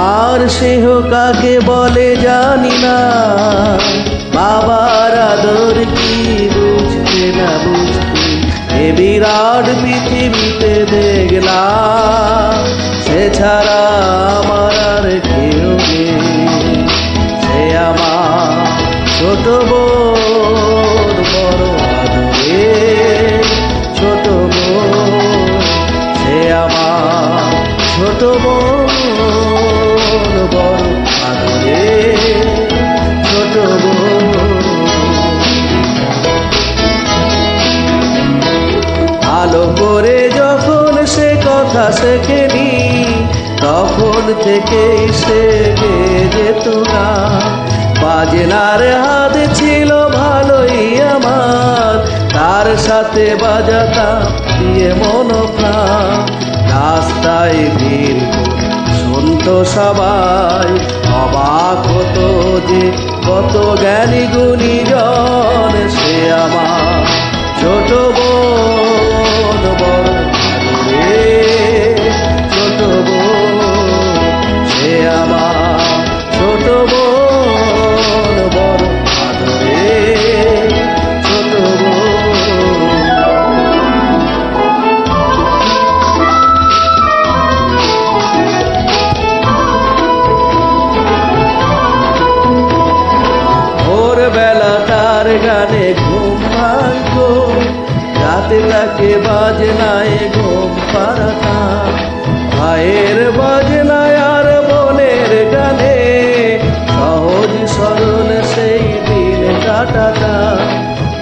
মার সেহ কাকে বলে জানি না। বাবার আদর কি বুঝতে না বুঝতে এ বিরাট পৃথিবীতে দেখলাম, সে ছাড়া আমার আর কেউ সে আমার ছোট বোন, বড় আদরে ছোট বোন। সে আমার ছোট বোন। কথা শেখেনি, তখন থেকেই সে যেত না বাজনার হাত, ছিল ভালোই আমার। তার সাথে বাজাতাম দিয়ে মনোপ্রাণ রাস্তায় ভিড় শুনতো সবাই, অবাক হতো যে কত জ্ঞানী গুণীজন তাকে বাজনায় ঘুম পাড়াতাম ভাইয়ের বাজনায় আর বোনের গানে সহজ সরল সেই দিন কাটাতাম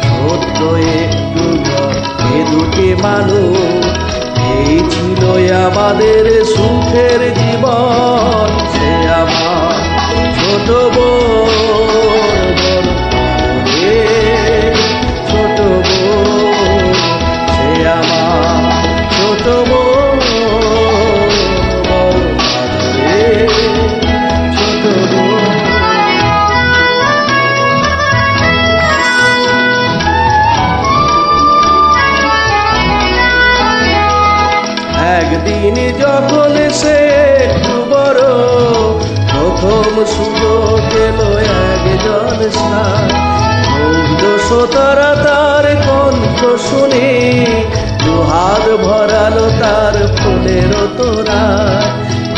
ছোট্ট একটু এ দুটি মানুষ, এই ছিল আমাদের সুখের জীবন। সে আমার ছোট একদিন যখন সে বড়, প্রথম সুযোগ এলো একজন মুগ্ধ তার কণ্ঠ শুনে, দুহাত ভরালো তার ফুলের তোরা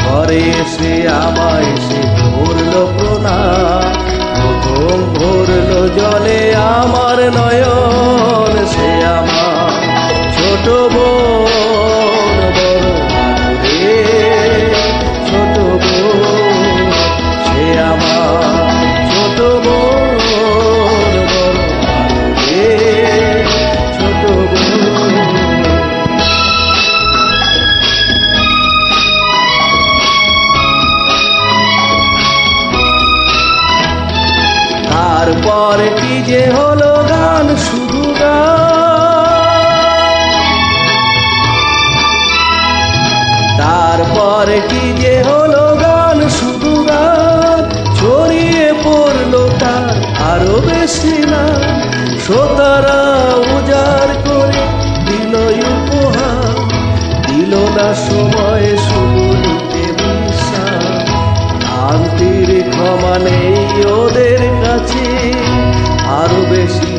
ঘরে সে আমায় তারপর কি যে হলো গান, শুধু তারপর কি যে হলো গান, শুধু গান। ছড়িয়ে পড়ল তার আরও বেশি না শ্রোতারা উজাড় করে দিল উপহার। দিল না সময় শুনতে নিতে বিশ্বাস। ক্ষমা নেই ওদের কাছে। আরও বেশি দিতে